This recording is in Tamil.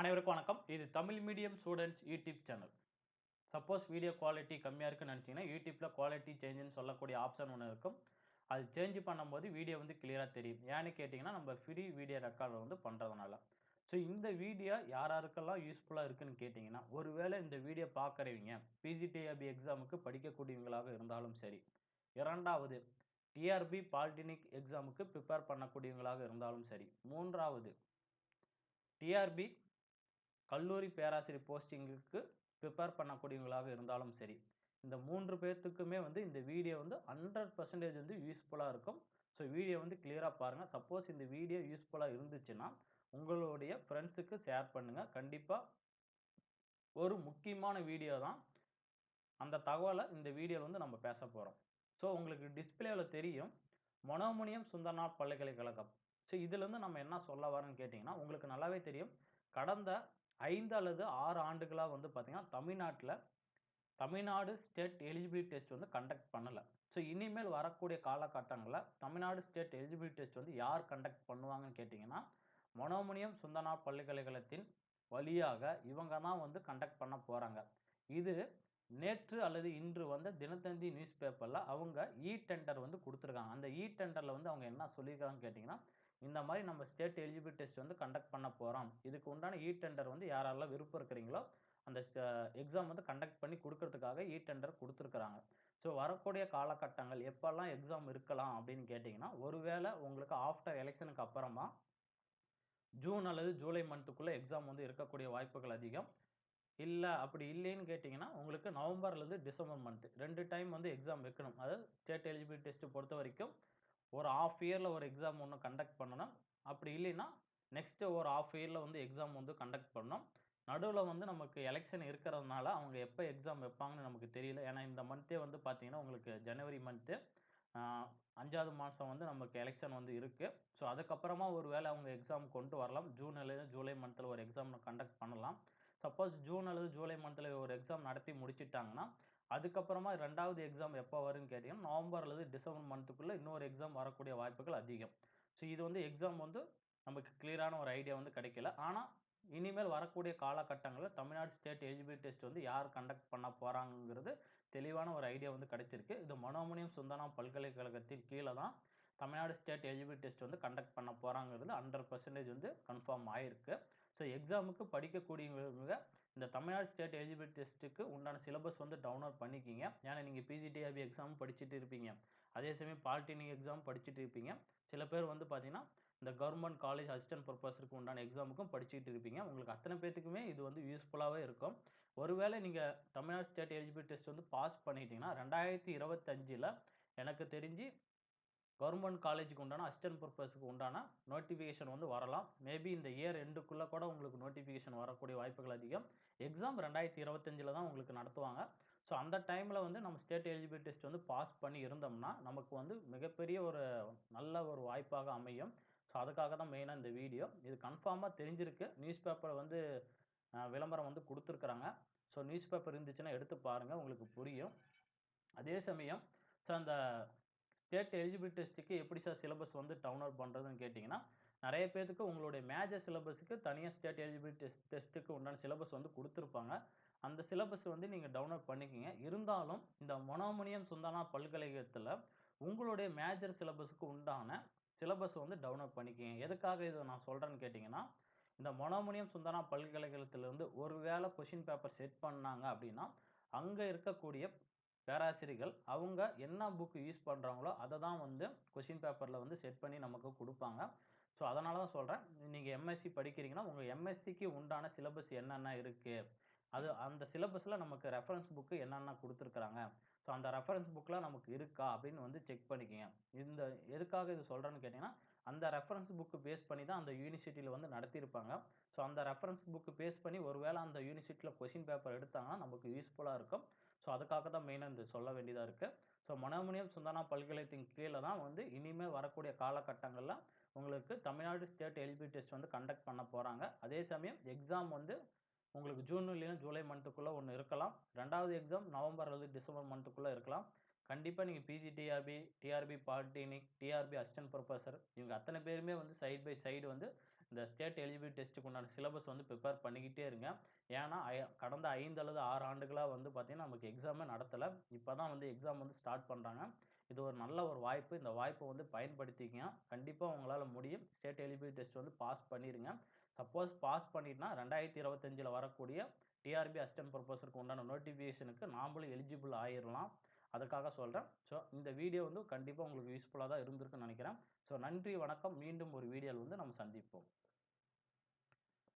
அனைவருக்கும் வணக்கம். இது Tamil medium students YouTube channel. Suppose video quality கம்மியாக இருக்குன்னு நினச்சிங்கன்னா யூடியூப்பில் குவாலிட்டி சேஞ்சுன்னு சொல்லக்கூடிய ஆப்ஷன் ஒன்று இருக்கும். அது சேஞ்ச் பண்ணும்போது வீடியோ வந்து கிளியராக தெரியும். ஏன்னு கேட்டிங்கன்னா நம்ம ஃப்ரீ வீடியோ ரெக்கார்டர் வந்து பண்ணுறதுனால ஸோ இந்த வீடியோ யார் யாருக்கெல்லாம் யூஸ்ஃபுல்லாக இருக்குன்னு கேட்டிங்கன்னா ஒருவேளை இந்த வீடியோ பார்க்குறவங்க பிஜிடிஆர்பி எக்ஸாமுக்கு படிக்கக்கூடியவங்களாக இருந்தாலும் சரி இரண்டாவது டிஆர்பி பாலிடெக்னிக் எக்ஸாமுக்கு ப்ரிப்பேர் பண்ணக்கூடியவங்களாக இருந்தாலும் சரி மூன்றாவது டிஆர்பி கல்லூரி பேராசிரியர் போஸ்டிங்குக்கு ப்ரிப்பேர் பண்ணக்கூடியவங்களாக இருந்தாலும் சரி இந்த மூன்று பேர்த்துக்குமே வந்து இந்த வீடியோ வந்து ஹண்ட்ரட் பர்சன்டேஜ் வந்து யூஸ்ஃபுல்லாக இருக்கும். ஸோ வீடியோ வந்து கிளியராக பாருங்கள் சப்போஸ் இந்த வீடியோ யூஸ்ஃபுல்லாக இருந்துச்சுன்னா உங்களுடைய ஃப்ரெண்ட்ஸுக்கு ஷேர் பண்ணுங்கள் கண்டிப்பாக ஒரு முக்கியமான வீடியோ தான். அந்த தகவலை இந்த வீடியோவில் வந்து நம்ம பேச போகிறோம் ஸோ உங்களுக்கு டிஸ்பிளேவில் தெரியும். மொனோமோனியம் சுந்தரநாத் பல்கலைக்கழகம். ஸோ இதுலேருந்து நம்ம என்ன சொல்ல வரோன்னு கேட்டிங்கன்னா உங்களுக்கு நல்லாவே தெரியும். கடந்த ஐந்து அல்லது ஆறு ஆண்டுகளாக வந்து பார்த்திங்கன்னா தமிழ்நாட்டில் தமிழ்நாடு ஸ்டேட் எலிஜிபிலிட்டி டெஸ்ட் வந்து கண்டக்ட் பண்ணலை. ஸோ இனிமேல் வரக்கூடிய காலகட்டங்களில் தமிழ்நாடு ஸ்டேட் எலிஜிபிலிட்டி டெஸ்ட் வந்து யார் கண்டக்ட் பண்ணுவாங்கன்னு கேட்டிங்கன்னா மொனோமோனியம் சுந்தனா பல்கலைக்கழகத்தின் வழியாக இவங்க தான் வந்து கண்டக்ட் பண்ண போகிறாங்க இது நேற்று அல்லது இன்று வந்த தினத்தந்தி நியூஸ் பேப்பரில் அவங்க இ டெண்டர் வந்து கொடுத்துருக்காங்க. அந்த இ டெண்டரில் வந்து அவங்க என்ன சொல்லியிருக்காங்கன்னு கேட்டிங்கன்னா இந்த மாதிரி நம்ம ஸ்டேட் எலிஜிபிள் டெஸ்ட் வந்து கண்டக்ட் பண்ண போகிறோம் இதுக்கு உண்டான இ டெண்டர் வந்து யாரெல்லாம் விருப்பம் இருக்கிறீங்களோ அந்த எக்ஸாம் வந்து கண்டக்ட் பண்ணி கொடுக்கறதுக்காக இ டெண்டர் கொடுத்துருக்குறாங்க. ஸோ வரக்கூடிய காலகட்டங்கள் எப்போல்லாம் எக்ஸாம் இருக்கலாம் அப்படின்னு கேட்டிங்கன்னா ஒருவேளை உங்களுக்கு ஆஃப்டர் எலெக்ஷனுக்கு அப்புறமா ஜூன் அல்லது ஜூலை மந்த்துக்குள்ளே எக்ஸாம் வந்து இருக்கக்கூடிய வாய்ப்புகள் அதிகம். இல்லை அப்படி இல்லைன்னு கேட்டிங்கன்னா உங்களுக்கு நவம்பர் அல்லது டிசம்பர் மந்த் ரெண்டு டைம் வந்து எக்ஸாம் வைக்கணும். அதாவது ஸ்டேட் எலிஜிபிலிட்டி டெஸ்ட்டு பொறுத்த வரைக்கும் ஒரு ஆஃப் இயரில் ஒரு எக்ஸாம் ஒன்று கண்டக்ட் பண்ணணும். அப்படி இல்லைன்னா நெக்ஸ்ட்டு ஒரு ஆஃப் இயரில் வந்து எக்ஸாம் வந்து கண்டக்ட் பண்ணணும். நடுவில் வந்து நமக்கு எலெக்ஷன் இருக்கிறதுனால அவங்க எப்போ எக்ஸாம் வைப்பாங்கன்னு நமக்கு தெரியல. ஏன்னா இந்த மந்த்தே வந்து பார்த்தீங்கன்னா உங்களுக்கு ஜனவரி மந்த்து அஞ்சாவது மாதம் வந்து நமக்கு எலெக்ஷன் வந்து இருக்குது ஸோ அதுக்கப்புறமா ஒரு வேளை அவங்க எக்ஸாம் கொண்டு வரலாம். ஜூன் அல்லது ஜூலை மந்தில் ஒரு எக்ஸாம் கண்டக்ட் பண்ணலாம். சப்போஸ் ஜூன் அல்லது ஜூலை மந்தில் ஒரு எக்ஸாம் நடத்தி முடிச்சிட்டாங்கன்னா அதுக்கப்புறமா ரெண்டாவது எக்ஸாம் எப்போ வரும்னு கேட்டிங்கன்னா நவம்பர் அல்லது டிசம்பர் மந்த்துக்குள்ளே இன்னொரு எக்ஸாம் வரக்கூடிய வாய்ப்புகள் அதிகம். ஸோ இது வந்து எக்ஸாம் வந்து நமக்கு கிளியரான ஒரு ஐடியா வந்து கிடைக்கல. ஆனால் இனிமேல் வரக்கூடிய காலகட்டங்களில் தமிழ்நாடு ஸ்டேட் எலிஜிபிலிட்டி டெஸ்ட் வந்து யார் கண்டக்ட் பண்ண போகிறாங்கிறது தெளிவான ஒரு ஐடியா வந்து கிடைச்சிருக்கு. இது மனோமணியம் சுந்தனா பல்கலைக்கழகத்தின் கீழே தான் தமிழ்நாடு ஸ்டேட் எலிஜிபிலிட்டி டெஸ்ட் வந்து கண்டக்ட் பண்ண போகிறாங்கிறது ஹண்ட்ரட் பர்சன்டேஜ் வந்து கன்ஃபார்ம் ஆயிருக்கு. ஸோ எக்ஸாமுக்கு படிக்கக்கூடியவங்க இந்த தமிழ்நாடு ஸ்டேட் எலிஜிபிலிட்டி டெஸ்ட்டுக்கு உண்டான சிலபஸ் வந்து டவுன்லோட் பண்ணிக்கிங்க. ஏன்னா நீங்கள் பிஜிடிஆர்பி எக்ஸாம் படிச்சுட்டு இருப்பீங்க. அதே சமயம் பாலிடெக்னிக் எக்ஸாம் படிச்சுட்டு இருப்பீங்க. சில பேர் வந்து பார்த்தீங்கன்னா இந்த கவர்மெண்ட் காலேஜ் அசிஸ்டன்ட் ப்ரொஃபஸருக்கு உண்டான எக்ஸாமுக்கும் படிச்சுட்டு இருப்பீங்க. உங்களுக்கு அத்தனை பேத்துக்குமே இது வந்து யூஸ்ஃபுல்லாகவே இருக்கும். ஒருவேளை நீங்கள் தமிழ்நாடு ஸ்டேட் எலிஜிபிலிட்டி டெஸ்ட் வந்து பாஸ் பண்ணிட்டீங்கன்னா ரெண்டாயிரத்தி இருபத்தஞ்சில் எனக்கு தெரிஞ்சு கவர்மெண்ட் காலேஜுக்கு உண்டான அசிஸ்டன்ட் ப்ரொஃபஸருக்கு உண்டான நோட்டிஃபிகேஷன் வந்து வரலாம். மேபி இந்த இயர் எண்டுக்குள்ளே கூட உங்களுக்கு நோட்டிஃபிகேஷன் வரக்கூடிய வாய்ப்புகள் அதிகம். எக்ஸாம் ரெண்டாயிரத்தி இருபத்தஞ்சில் தான் உங்களுக்கு நடத்துவாங்க. ஸோ அந்த டைமில் வந்து நம்ம ஸ்டேட் எலிஜிபிலிட்டி டெஸ்ட் வந்து பாஸ் பண்ணி இருந்தோம்னா நமக்கு வந்து மிகப்பெரிய ஒரு நல்ல ஒரு வாய்ப்பாக அமையும். ஸோ அதுக்காக தான் மெயினாக இந்த வீடியோ இது கன்ஃபார்மாக தெரிஞ்சிருக்கு. நியூஸ் பேப்பர் வந்து விளம்பரம் வந்து கொடுத்துருக்குறாங்க. ஸோ நியூஸ் பேப்பர் இருந்துச்சுன்னா எடுத்து பாருங்கள் உங்களுக்கு புரியும். அதே சமயம் ஸோ அந்த ஸ்டேட் எலிஜிபிள் டெஸ்ட்டுக்கு எப்படி சார் சிலபஸ் வந்து டவுன்லோட் பண்ணுறதுன்னு கேட்டிங்கன்னா நிறைய பேர்த்துக்கு உங்களுடைய மேஜர் சிலபஸுக்கு தனியாக ஸ்டேட் எலிஜிபிலிட்டி டெஸ்ட் டெஸ்ட்டுக்கு உண்டான சிலபஸ் வந்து கொடுத்துருப்பாங்க. அந்த சிலபஸ் வந்து நீங்கள் டவுன்லோட் பண்ணிக்கிங்க. இருந்தாலும் இந்த மொனோமோனியம் சுந்தனா பல்கலைக்கழகத்தில் உங்களுடைய மேஜர் சிலபஸுக்கு உண்டான சிலபஸ் வந்து டவுன்லோட் பண்ணிக்கிங்க. எதுக்காக இதை நான் சொல்கிறேன்னு கேட்டிங்கன்னா இந்த மொனோமோனியம் சுந்தனா பல்கலைக்கழகத்திலேருந்து ஒரு வேளை கொஷின் பேப்பர் செட் பண்ணாங்க அப்படின்னா அங்கே இருக்கக்கூடிய பேராசிரியர்கள் அவங்க என்ன புக் யூஸ் பண்ணுறாங்களோ அதை தான் வந்து கொஷின் பேப்பரில் வந்து செட் பண்ணி நமக்கு கொடுப்பாங்க. ஸோ அதனால தான் சொல்கிறேன் நீங்கள் எம்எஸ்சி படிக்கிறீங்கன்னா உங்கள் எம்எஸ்சிக்கு உண்டான சிலபஸ் என்னென்ன இருக்குது அது அந்த சிலபஸில் நமக்கு ரெஃபரன்ஸ் புக்கு என்னென்ன கொடுத்துருக்குறாங்க? ஸோ அந்த ரெஃபரன்ஸ் புக்கெலாம் நமக்கு இருக்கா? அப்படின்னு வந்து செக் பண்ணிக்கோங்க. இந்த எதுக்காக இது சொல்கிறேன்னு கேட்டிங்கன்னா அந்த ரெஃபரன்ஸ் புக்கு பேஸ் பண்ணி தான் அந்த யூனிவர்சிட்டியில் வந்து நடத்தியிருப்பாங்க. ஸோ அந்த ரெஃபரன்ஸ் புக்கு பேஸ் பண்ணி ஒருவேளை அந்த யூனிவர்சிட்டியில் கொஷின் பேப்பர் எடுத்தாங்கன்னா நமக்கு யூஸ்ஃபுல்லாக இருக்கும். ஸோ அதுக்காக தான் மெயினாக இந்த சொல்ல வேண்டியதாக இருக்குது ஸோ மனோமணியம் சுந்தனா பல்கலைத்தின் கீழே தான் வந்து இனிமேல் வரக்கூடிய காலகட்டங்களில் உங்களுக்கு Tamil Nadu state L B test வந்து கண்டக்ட் பண்ண போகிறாங்க அதே சமயம் எக்ஸாம் வந்து உங்களுக்கு ஜூன் இல்லைன்னா ஜூலை மந்த்துக்குள்ளே ஒன்று இருக்கலாம். ரெண்டாவது எக்ஸாம் நவம்பர் அல்லது டிசம்பர் மந்த்துக்குள்ளே இருக்கலாம். கண்டிப்பாக நீங்கள் PG TRB TRB polytechnic TRB assistant professor இவங்க அத்தனை பேருமே வந்து சைட் பை சைடு வந்து இந்த ஸ்டேட் எலிஜிபிலிட்டி டெஸ்ட்டுக்கு உண்டான சிலபஸ் வந்து ப்ரிப்பேர் பண்ணிக்கிட்டே இருங்க. ஏன்னா கடந்த ஐந்து அல்லது ஆறு ஆண்டுகளாக வந்து பார்த்தீங்கன்னா நமக்கு எக்ஸாமே நடத்தலை. இப்போ தான் வந்து எக்ஸாம் வந்து ஸ்டார்ட் பண்ணுறாங்க இது ஒரு நல்ல ஒரு வாய்ப்பு. இந்த வாய்ப்பை வந்து பயன்படுத்திக்கங்க. கண்டிப்பாக உங்களால் முடியும். ஸ்டேட் எலிஜிபிலிட்டி டெஸ்ட் வந்து பாஸ் பண்ணிடுங்க சப்போஸ் பாஸ் பண்ணிட்டுனா ரெண்டாயிரத்தி இருபத்தஞ்சில் வரக்கூடிய டிஆர்பி அசிஸ்டன்ட் ப்ரொஃபஸருக்கு உண்டான நோட்டிஃபிகேஷனுக்கு நாமளும் எலிஜிபிள் ஆயிடலாம் அதுக்காக சொல்கிறேன் ஸோ இந்த வீடியோ வந்து கண்டிப்பாக உங்களுக்கு யூஸ்ஃபுல்லாக தான் இருந்திருக்குன்னு நினைக்கிறேன். ஸோ நன்றி வணக்கம். மீண்டும் ஒரு வீடியோவில் வந்து நம்ம சந்திப்போம்.